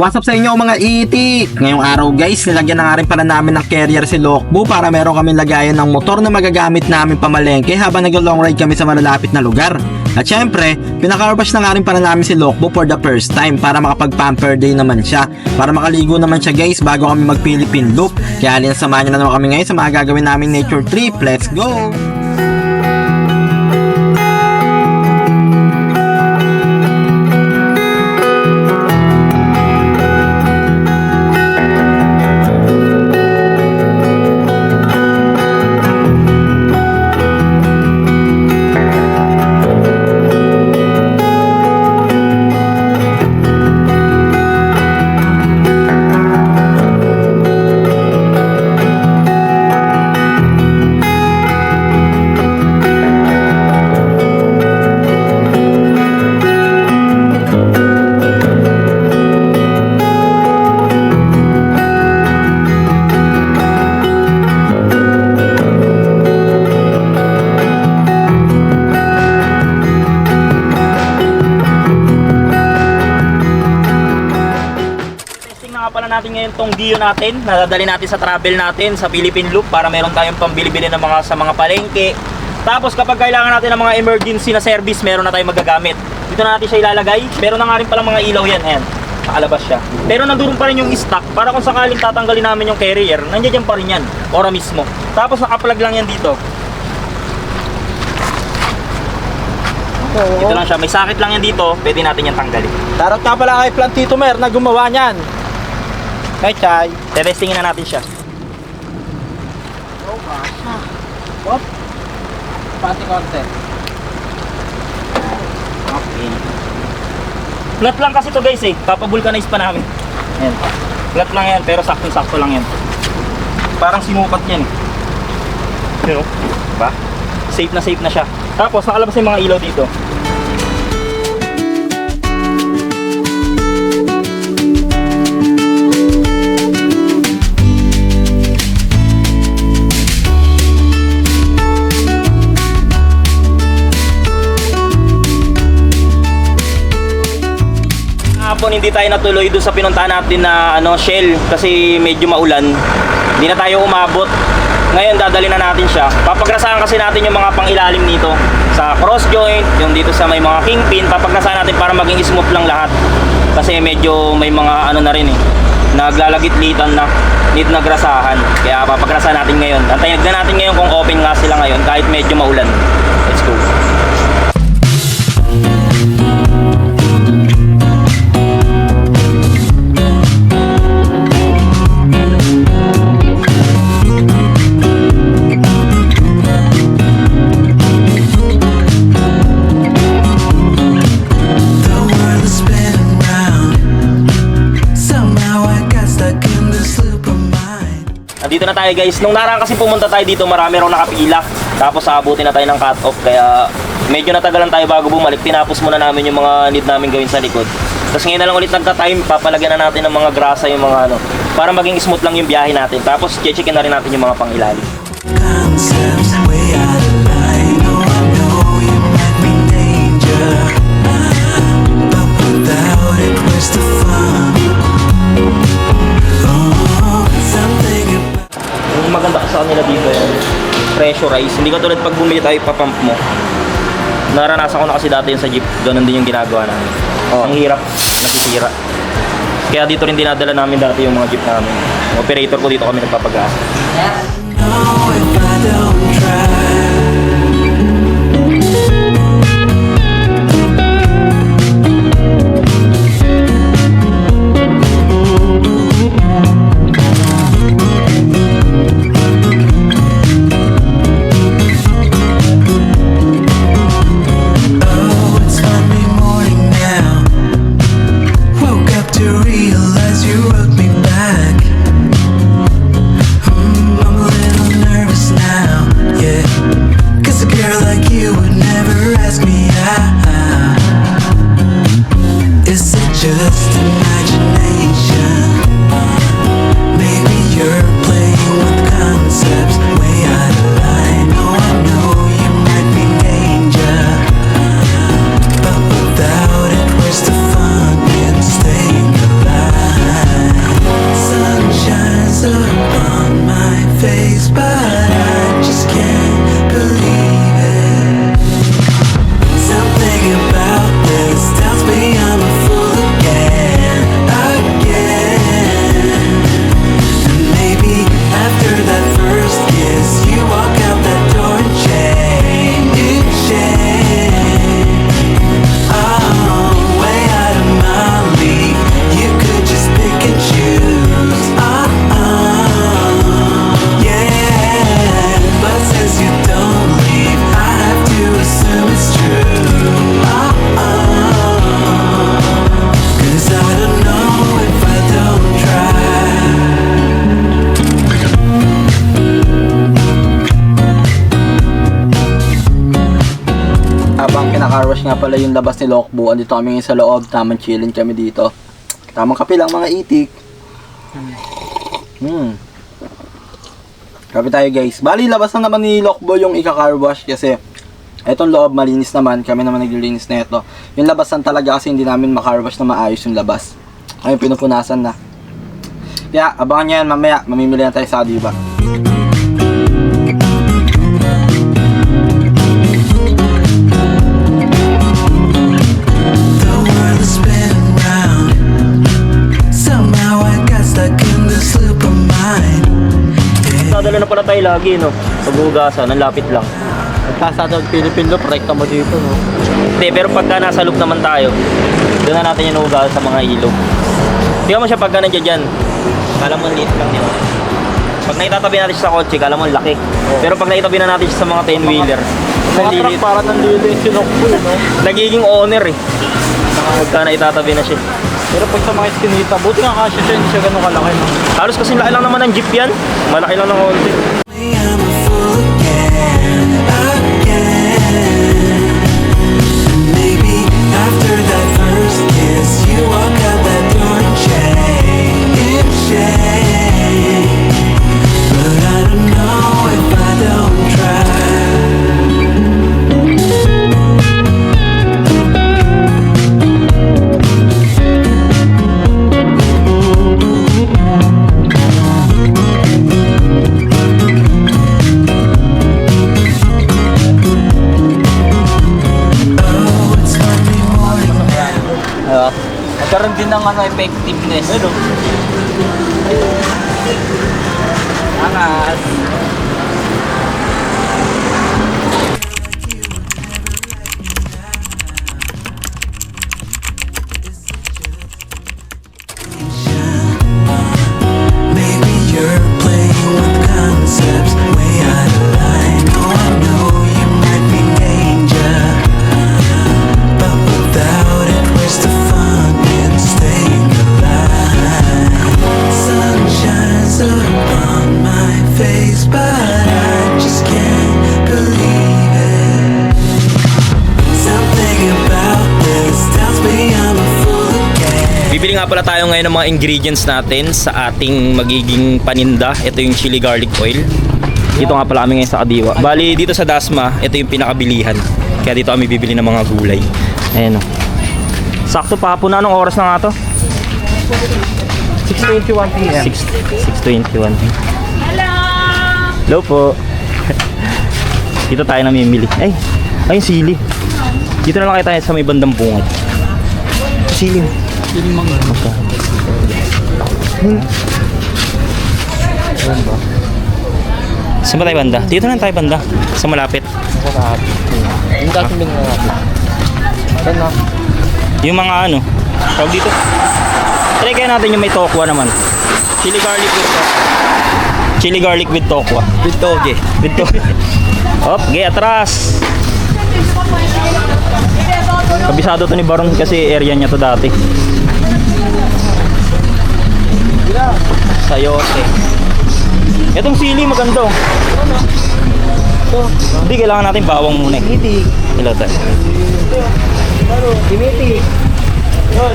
What's up sa inyo mga iti? Ngayong araw guys, nilagyan na nga rin pala namin ng carrier si Lokbo para meron kami lagayan ng motor na magagamit namin pamalengke habang nag-long ride kami sa malalapit na lugar. At syempre, pinaka-wash na nga rin pala namin si Lokbo for the first time para makapag-pamper day naman siya. Para makaligo naman siya guys bago kami mag-Philippine Loop. Kaya halina samahan nyo na naman kami ngayon sa mga gagawin namin nature trip. Let's go! Tong Dio natin. Nadadali natin sa travel natin sa Philippine Loop para meron tayong pambili-bili ng mga sa mga palengke. Tapos kapag kailangan natin ng mga emergency na service, meron na tayong magagamit. Dito na natin siya ilalagay. Meron na nga rin pala mga ilaw yan. Ayan, nakalabas siya. Pero nandoon pa rin yung stock para kung sakaling tatanggalin namin yung carrier, nandiyan pa rin yan. Ora mismo. Tapos nakaplug lang yan dito. Dito lang siya. May sakit lang yan dito. Pwede natin yan tanggalin. Tarot nga pala kay Plantito Mer na gumawa niyan. Kay Chay. Testingin na natin siya. What? Pati konti. Okay. Flat lang kasi to guys eh. Papabulkanize pa namin. Ayan. Flat lang yan pero sakto-sakto lang yan. Parang sinukat yan eh. Pero, ba? Safe na safe na siya. Tapos nakalabas yung mga ilaw dito. Hapon hindi tayo natuloy doon sa pinuntahan natin na ano Shell kasi medyo maulan. Hindi na tayo umabot. Ngayon dadali na natin siya. Papagrasahan kasi natin yung mga pangilalim nito sa cross joint, yung dito sa may mga kingpin, papagrasahan natin para maging smooth lang lahat. Kasi medyo may mga ano na rin eh naglalagit-litan na need na grasahan. Kaya papagrasahan natin ngayon. Antayin na natin ngayon kung open nga sila ngayon kahit medyo maulan. Tayo guys. Nung narang kasi pumunta tayo dito, marami raw nakapila. Tapos abutin na tayo ng cut-off. Kaya medyo natagalan tayo bago bumalik. Tinapos muna namin yung mga need namin gawin sa likod. Tapos ngayon na lang ulit nagka-time, papalagyan na natin ng mga grasa yung mga ano. Para maging smooth lang yung biyahe natin. Tapos checkin na rin natin yung mga pangilalim. Concepts sa kanila dito yung pressurize. Hindi ka tulad pag bumili tayo papump mo. Naranasan ko na kasi dati yung sa jeep. Ganun din yung ginagawa namin. Ang hirap, nasisira. Kaya dito rin dinadala namin dati yung mga jeep namin. Yung operator ko dito kami nagpapagas. know if I don't try. Nga pala yung labas ni Lokbo. Andito kami sa loob. Tamang chilling kami dito. Tamang kape lang mga itik. Hmm. Kape tayo guys. Bali, labas na naman ni Lokbo yung ika-car wash kasi etong loob malinis naman. Kami naman naglilinis na ito. Yung labasan talaga kasi hindi namin macar wash na maayos yung labas. Ayun, pinupunasan na. Kaya, abangan nyo yan mamaya. Mamimili na tayo sa Adiba. The Nadala na pala tayo lagi, no? Sa bugasan, ang lapit lang. Nagkasada ng Philippine Loop, rekta mo dito, no? Hindi, pero pagka nasa loop naman tayo, doon na natin yung ugal sa mga ilog. Tingnan mo siya pagka nandiyan dyan. Kala mo liit lang yun. Pag naitatabi natin siya sa kotse, kala mo laki. Pero pag naitabi na natin siya sa mga 10-wheeler, Mga truck para nandito yung sinokbo, no? Nagiging owner eh. Pagka naitatabi na siya. Pero pag sa mga iskinita, buti nga kasya siya, hindi siya ganun kalaki? Halos kasi laki lang naman ng jeep yan. Malaki lang ng konti. Magkaroon din ng ano, effectiveness. Ano? Angas. Pala tayo ngayon ng mga ingredients natin sa ating magiging paninda. Ito yung chili garlic oil. Dito nga pala kami ngayon sa Kadiwa. Bali, dito sa Dasma, ito yung pinakabilihan. Kaya dito kami bibili ng mga gulay. Ayan o. Sakto pa hapon na. Anong oras na nga to? 6.21 p.m. 6, 6.21. Hello po. dito tayo namimili. Ay, ay yung sili. Dito na lang kayo tayo sa may bandang bungad. Sili. Sili mga. Saan ba tayo banda? Dito na tayo banda. Sa malapit. Yung dating bin na natin. Yan na. Yung mga ano. Tawag dito. Try kaya natin yung may tokwa naman. Chili garlic with tokwa. Chili garlic with tokwa. With toge. With tokwa. Op, gay atras. Kabisado to ni Baron kasi area niya to dati. Sayote. Itong sili maganda. oh. Hindi, kailangan natin bawang muna. eh. Hindi. Hello, tayo. Dimiti.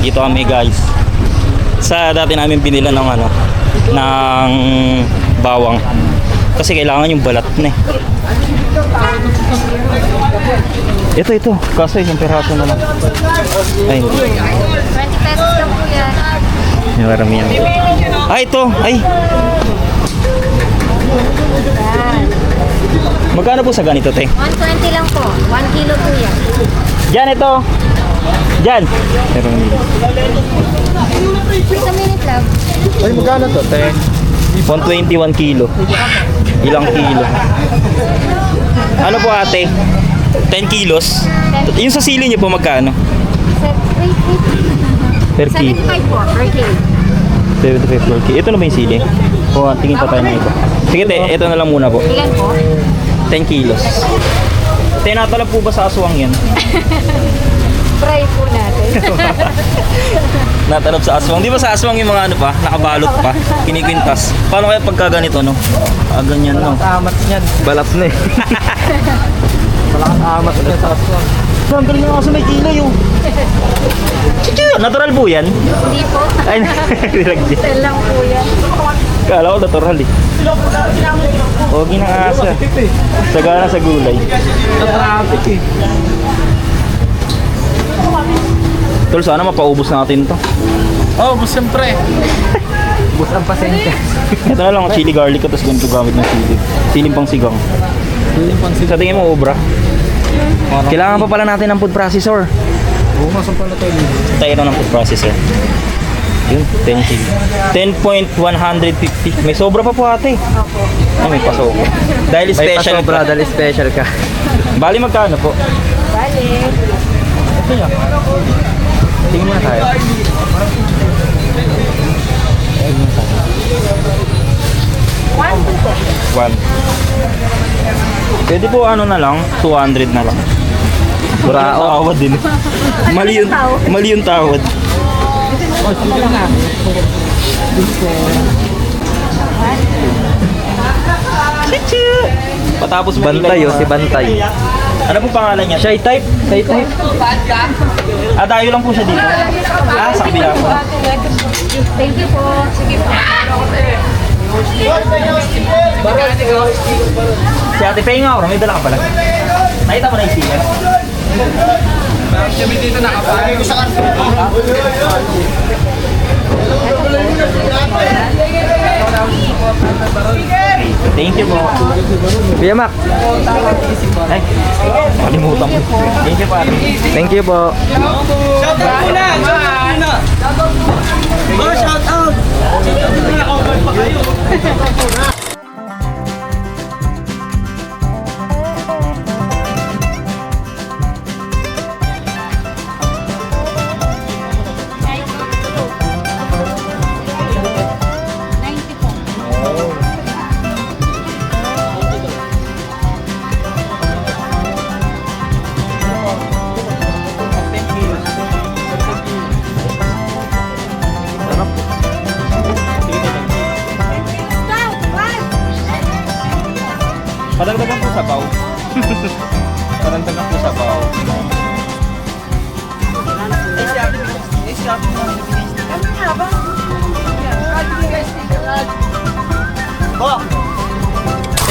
Dito kami guys. Sa dati namin binila ng ano, ng bawang. Kasi kailangan yung balat na eh. Ito, ito. Kaso yung peraso na lang. Ay, hindi. 20 pesos lang po yan. Yung marami yan. Ah, ito. Ay. Magkano po sa ganito, te? 120 lang po. 1 kilo po yan. Diyan, ito. Diyan. Pero hindi. Wait a minute lang. Ay, magkano to, te? 121 kilo. Ilang kilo? Ano po ate? 10 kilos? Yung sa sili niyo po magkano? Per kilo? 75 po per kilo. 75 per kilo. Ito na ba yung sili? O, tingin pa tayo ng iba. Sige te, ito na lang muna po. Ilan po? 10 kilos. Tinatalab po ba sa aswang yan? Try po natin. Natalab sa aswang. Di ba sa aswang yung mga ano pa? Nakabalot pa. Kinikwintas. Paano kaya pagka ganito no? Ah, ganyan no? Amat niyan. Balat na eh. Malakas amat niyan sa aswang. Ang galing ng aso may kilay oh. Chichu, natural po yan? Hindi po. Ay, nilagyan. Sell lang po yan. Kala ko natural eh. Pogi ng asa. Sagana sa gulay. Traffic eh. Tol, sana mapaubos natin to. Oh, bus siyempre. Ito na lang, chili garlic ko, tapos ganito gamit ng chili. Siling pang sigang. Sa tingin mo, obra? Kailangan pa pala natin ng food processor. Oo, masan pala tayo dito. Tayo na ng food processor. Yun, 10 chili. 10.150. May sobra pa po ate. Ay, may pasobra. Dahil special ka. dahil special ka. Bali magkano po? Bale. Tingin muna tayo. One to po. One. Pwede po ano na lang, 200 na lang. Buraot. Tawad din. Mali yung, mali yung tawad. Chichu! Patapos Bantay oh, si Bantay. Ano po pangalan niya? Shy type. Shy type. Ah, dayo lang po siya dito. Ah, sa kabila po. Thank you po. Sige po. Si Ate Pay nga, may dala ka pala. Nakita mo na yung sticker? Thank you po. Kuya Mac, Ay, kalimutan ko. Thank you po. thank you po. Ninety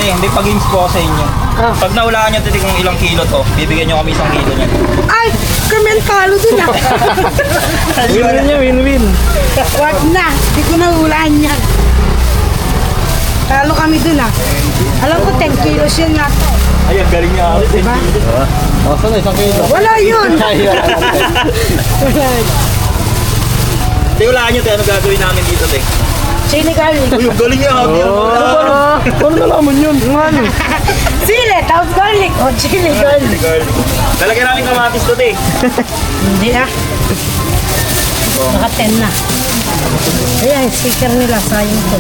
Eh, hindi pag-games po ako sa inyo. Pag naulaan nyo titig kung ilang kilo to, bibigyan nyo kami isang kilo niyan. Ay, kami ang talo dun ah. Win-win niya, win-win. Wag na, di ko na ulaan yan. Talo kami dun ah. Alam ko 10 kilos yun nga to. Ay, ang galing niya ako. Diba? Oh, saan isang kilo? Wala yun. Hindi, ulaan nyo tayo. Ano gagawin namin dito, te? Chili garlic. Uy, ang galing niya. Oh. Ano nalaman yun? Ano? Chili, tapos garlic. O, chili garlic. Talagyan namin kamatis to, te. Hindi ah. Naka 10 na. Ayan, sticker nila. Sayang ko.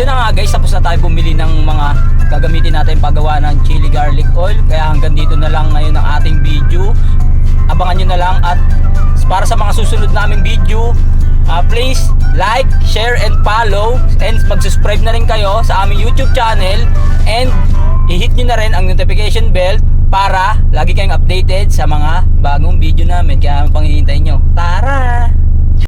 Yun na nga guys, tapos na tayo bumili ng mga gagamitin natin paggawa ng chili garlic oil. Kaya hanggang dito na lang ngayon ang ating video. Abangan nyo na lang at para sa mga susunod naming video, uh, please like, share, and follow. And mag-subscribe na rin kayo sa aming YouTube channel. And i-hit nyo na rin ang notification bell para lagi kayong updated sa mga bagong video namin. Kaya pang nyo. Tara!